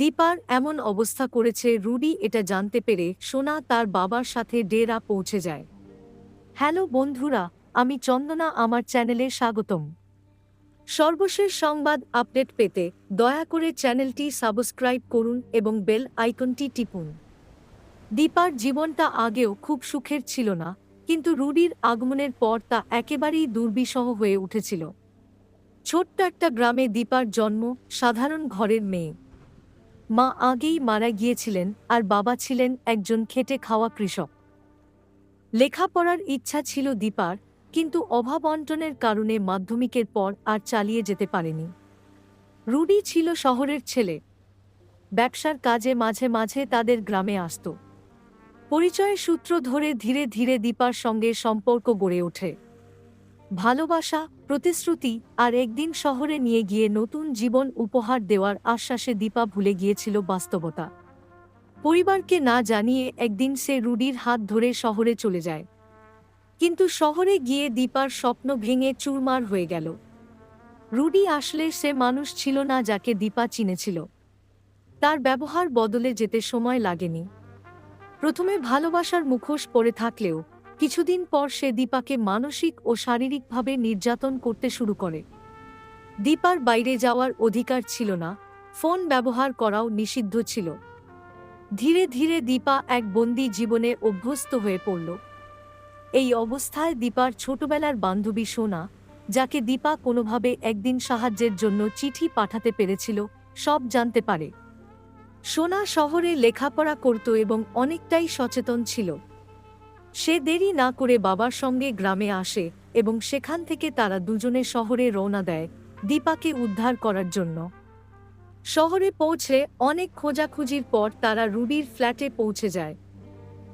দীপার এমন অবস্থা করেছে রুডি এটা জানতে পেরে সোনা তার বাবার সাথে ডেরা পৌঁছে যায়। হ্যালো বন্ধুরা, আমি চন্দনা, আমার চ্যানেলে স্বাগতম। সর্বশেষ সংবাদ আপডেট পেতে দয়া করে চ্যানেলটি সাবস্ক্রাইব করুন এবং বেল আইকনটি টিপুন। দীপার জীবনটা আগেও খুব সুখের ছিল না, কিন্তু রুডির আগমনের পর তা একেবারেই দুর্বিষহ হয়ে উঠেছিল। ছোট্ট একটা গ্রামে দীপার জন্ম, সাধারণ ঘরের মেয়ে। মা আগেই মারা গিয়েছিলেন আর বাবা ছিলেন একজন খেটে খাওয়া কৃষক। লেখাপড়ার ইচ্ছা ছিল দীপার, কিন্তু অভাব অন্টনের কারণে মাধ্যমিকের পর আর চালিয়ে যেতে পারেনি। রুডি ছিল শহরের ছেলে। ব্যবসার কাজে মাঝে মাঝে তাদের গ্রামে আসত। পরিচয়ের সূত্র ধরে ধীরে ধীরে দীপার সঙ্গে সম্পর্ক গড়ে ওঠে। ভালোবাসা, প্রতিশ্রুতি আর একদিন শহরে নিয়ে গিয়ে নতুন জীবন উপহার দেওয়ার আশ্বাসে দীপা ভুলে গিয়েছিল বাস্তবতা। পরিবারকে না জানিয়ে একদিন সে রুডির হাত ধরে শহরে চলে যায়। কিন্তু শহরে গিয়ে দীপার স্বপ্ন ভেঙে চুরমার হয়ে গেল। রুডি আসলে সে মানুষ ছিল না যাকে দীপা চিনেছিল। তার ব্যবহার বদলে যেতে সময় লাগেনি। প্রথমে ভালোবাসার মুখোশ পরে থাকলেও কিছুদিন পর সে দীপাকে মানসিক ও শারীরিকভাবে নির্যাতন করতে শুরু করে। দীপার বাইরে যাওয়ার অধিকার ছিল না, ফোন ব্যবহার করাও নিষিদ্ধ ছিল। ধীরে ধীরে দীপা এক বন্দি জীবনে অভ্যস্ত হয়ে পড়ল। এই অবস্থায় দীপার ছোটবেলার বান্ধবী সোনা, যাকে দীপা কোনোভাবে একদিন সাহায্যের জন্য চিঠি পাঠাতে পেরেছিল, সব জানতে পারে। সোনা শহরে লেখাপড়া করত এবং অনেকটাই সচেতন ছিল। সে দেরি না করে বাবার সঙ্গে গ্রামে আসে এবং সেখান থেকে তারা দুজনে শহরে রওনা দেয় দীপাকে উদ্ধার করার জন্য। শহরে পৌঁছে অনেক খোঁজাখুঁজির পর তারা রুবির ফ্ল্যাটে পৌঁছে যায়।